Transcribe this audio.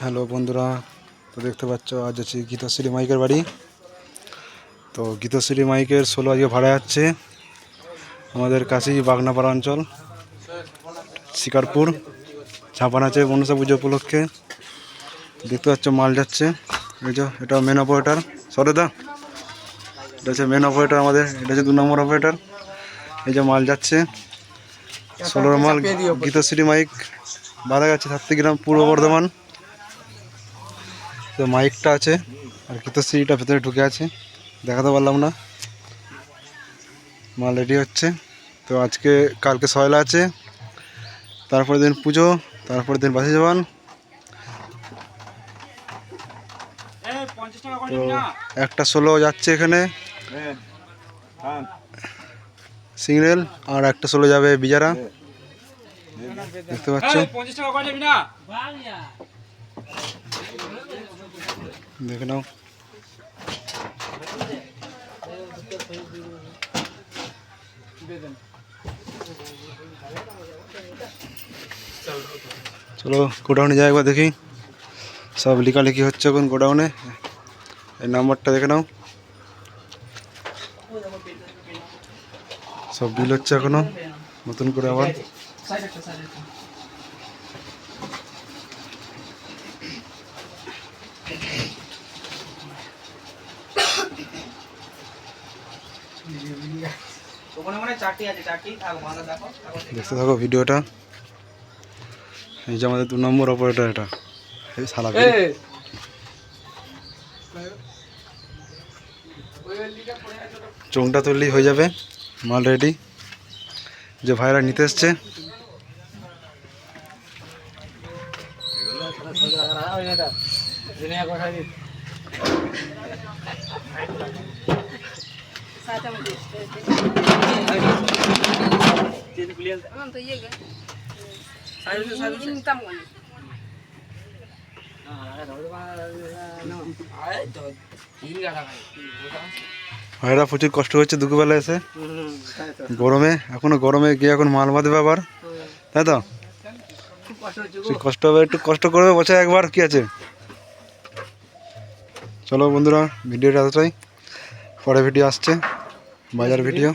Hello বন্ধুরা তো দেখতে পাচ্ছ আজ আছি গীতাশ্রী মাইকের বাড়ি। তো গীতাশ্রী মাইকের ষোলো আজকে ভাড়া যাচ্ছে আমাদের কাছেই বাগনাপাড়া অঞ্চল শিকারপুর। ছাপান আছে মনসা পুজো উপলক্ষে। দেখতে পাচ্ছ মাল যাচ্ছে। এই যে এটা মেন অপারেটার সরেদা এটা হচ্ছে মেন অপারেটার আমাদের এটা হচ্ছে দু নম্বর অপারেটার এই যে মাল যাচ্ছে। ষোলোর মাল গীতাশ্রী মাইক বাধা গেছে সাত্তিগ্রাম পূর্ব বর্ধমান। তো মাইকটা আছে আর গীতাশ্রীটা ভেতরে ঢুকে আছে, দেখাতে পারলাম না। মাল রেডি হচ্ছে। তো আজকে, কালকে সয়লা আছে তারপরে দিন পুজো তারপরে দিন বাসি জবান। তো একটা ষোলো যাচ্ছে এখানে। সিগন্যাল, আর একটা ষোলো যাবে বিজারা। দেখতে পাচ্ছ পঞ্চাশ টাকা করে যাবি না দেখে নাও। চলো গোডাউনে যাই একবার দেখি। সব লেখালেখি হচ্ছে এখন গোডাউনে। এই নাম্বারটা দেখে নাও। সব বিল হচ্ছে এখনও, নতুন করে আবার ওখানে মানে চারটি আছে চারটি থাকো বাঁধা দেখো দেখতে থাকো ভিডিওটা। এই যে আমাদের দু নম্বর অপারেটর এটা। এই সালা চোংটা তুললেই হয়ে যাবে মাল রেডি যে ভাইরা নিতে এসছে। तो ভাইরা প্রচুর কষ্ট হচ্ছে দুপুরবেলা এসে। গরমে, এখনও গরমে গিয়ে এখন মাল বাঁধবে আবার। তাই তো? কষ্ট হবে, একটু কষ্ট করবে, বছর একবার, কি আছে? চলো বন্ধুরা, ভিডিওটা এতটাই। পরে ভিডিও আসছে। বাজার ভিডিও